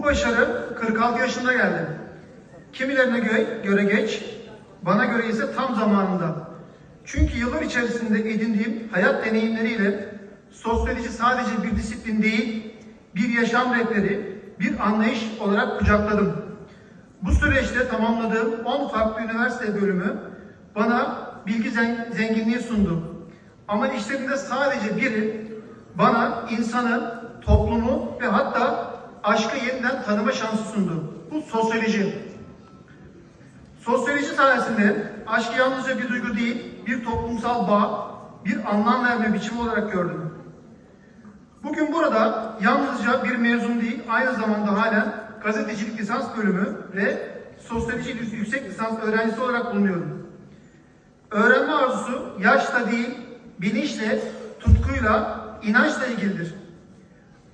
Bu başarı 46 yaşında geldi. Kimilerine göre, göre geç, bana göre ise tam zamanında. Çünkü yıllar içerisinde edindiğim hayat deneyimleriyle sosyoloji sadece bir disiplin değil, bir yaşam rehberi, bir anlayış olarak kucakladım. Bu süreçte tamamladığım 10 farklı üniversite bölümü bana bilgi zen- zenginliği sundu. Ama işlerinde sadece biri bana insanı, toplumu ve hatta aşkı yeniden tanıma şansı sundu. Bu sosyoloji. Sosyoloji sayesinde aşkı yalnızca bir duygu değil, bir toplumsal bağ, bir anlam verme biçimi olarak gördüm. Bugün burada yalnızca bir mezun değil, aynı zamanda halen gazetecilik lisans bölümü ve sosyoloji yüksek lisans öğrencisi olarak bulunuyorum. Öğrenme arzusu yaşla değil, bilinçle, tutkuyla, inançla ilgilidir.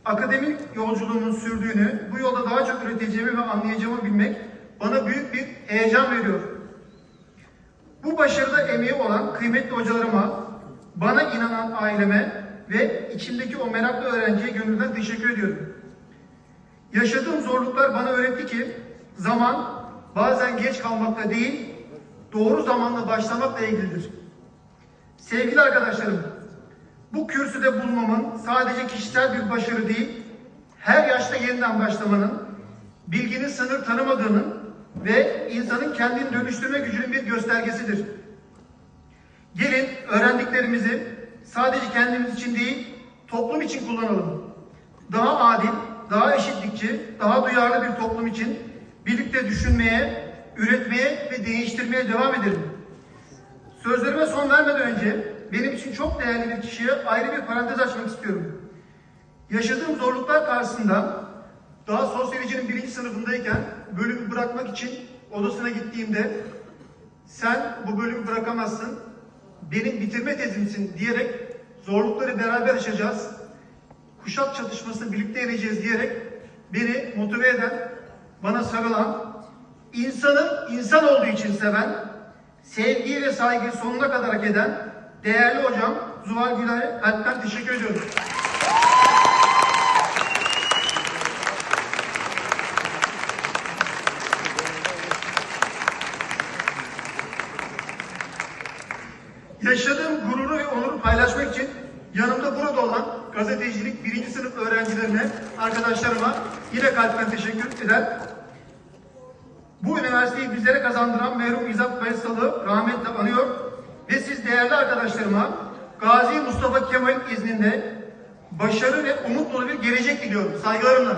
Akademik yolculuğumun sürdüğünü, bu yolda daha çok üreteceğimi ve anlayacağımı bilmek bana büyük bir heyecan veriyor. Bu başarıda emeği olan kıymetli hocalarıma, bana inanan aileme ve içimdeki o meraklı öğrenciye gönülden teşekkür ediyorum. Yaşadığım zorluklar bana öğretti ki zaman bazen geç kalmakla değil, doğru zamanla başlamakla ilgilidir. Sevgili arkadaşlarım, bu kürsüde bulunmamın sadece kişisel bir başarı değil, her yaşta yeniden başlamanın, bilginin sınır tanımadığının ve insanın kendini dönüştürme gücünün bir göstergesidir. Gelin öğrendiklerimizi sadece kendimiz için değil, toplum için kullanalım. Daha adil, daha eşitlikçi, daha duyarlı bir toplum için birlikte düşünmeye, üretmeye ve değiştirmeye devam edelim. Sözlerime son vermeden önce benim için çok değerli bir kişiye ayrı bir parantez açmak istiyorum. Yaşadığım zorluklar karşısında daha sosyolojinin birinci sınıfındayken bölümü bırakmak için odasına gittiğimde sen bu bölümü bırakamazsın, benim bitirme tezimsin diyerek zorlukları beraber aşacağız, kuşak çatışmasını birlikte yeneceğiz diyerek beni motive eden, bana sarılan, insanı insan olduğu için seven, sevgiyi ve saygıyı sonuna kadar hak eden değerli hocam Zuhal Güler'e kalpten teşekkür ediyorum. Yaşadığım gururu ve onuru paylaşmak için yanımda burada olan gazetecilik birinci sınıf öğrencilerine, arkadaşlarıma yine kalpten teşekkür eder. Bu üniversiteyi bizlere kazandıran merhum İzzet Faysal'ı rahmetle anıyor değerli arkadaşlarıma Gazi Mustafa Kemal'in izninde başarı ve umut dolu bir gelecek diliyorum. Saygılarımla.